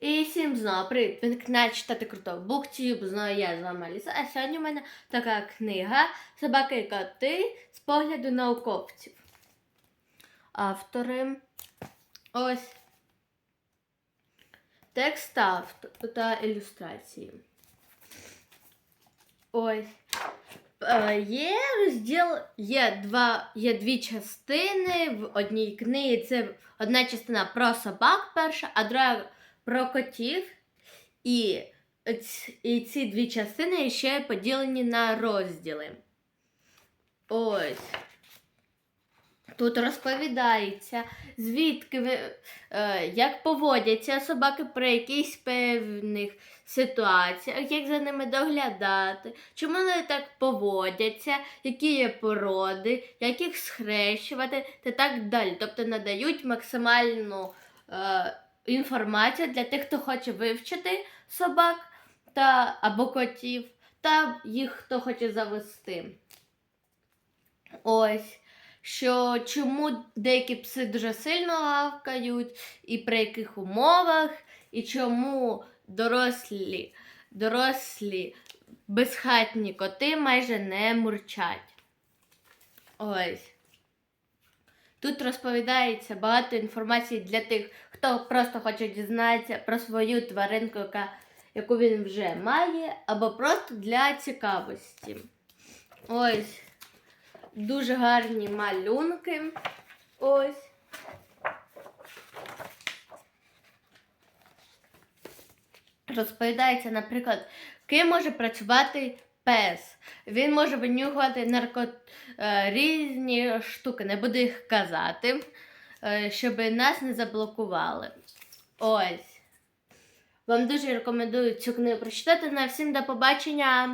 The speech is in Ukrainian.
І всім знову привіт! Ви на читати круто Буктюб, знову я з вами Аліса. А сьогодні у мене така книга Собаки і коти з погляду науковців. Автори. Ось текст та ілюстрації. Ось. Е, Є розділ, є два, є дві частини в одній книгі. Це одна частина про собак перша, а друга про котів. І, ці дві частини ще поділені на розділи. Ось. Тут розповідається, звідки ви, е, як поводяться собаки при якихось певних ситуаціях, як за ними доглядати, чому вони так поводяться, які є породи, як їх схрещувати та так далі. Тобто надають максимальну е, інформацію для тих, хто хоче вивчити собак та, або котів, та їх хто хоче завести. Ось що чому деякі пси дуже сильно гавкають, і при яких умовах, і чому дорослі, дорослі безхатні коти майже не мурчать. Ось. Тут розповідається багато інформації для тих, хто просто хоче дізнатися про свою тваринку, яка, яку він вже має, або просто для цікавості. Ось дуже гарні малюнки. Ось. Розповідається, наприклад, ким може працювати пес. Він може винюхувати нарко... е, різні штуки, не буду їх казати, е, щоб нас не заблокували. Ось. Вам дуже рекомендую цю книгу прочитати. На всім до побачення!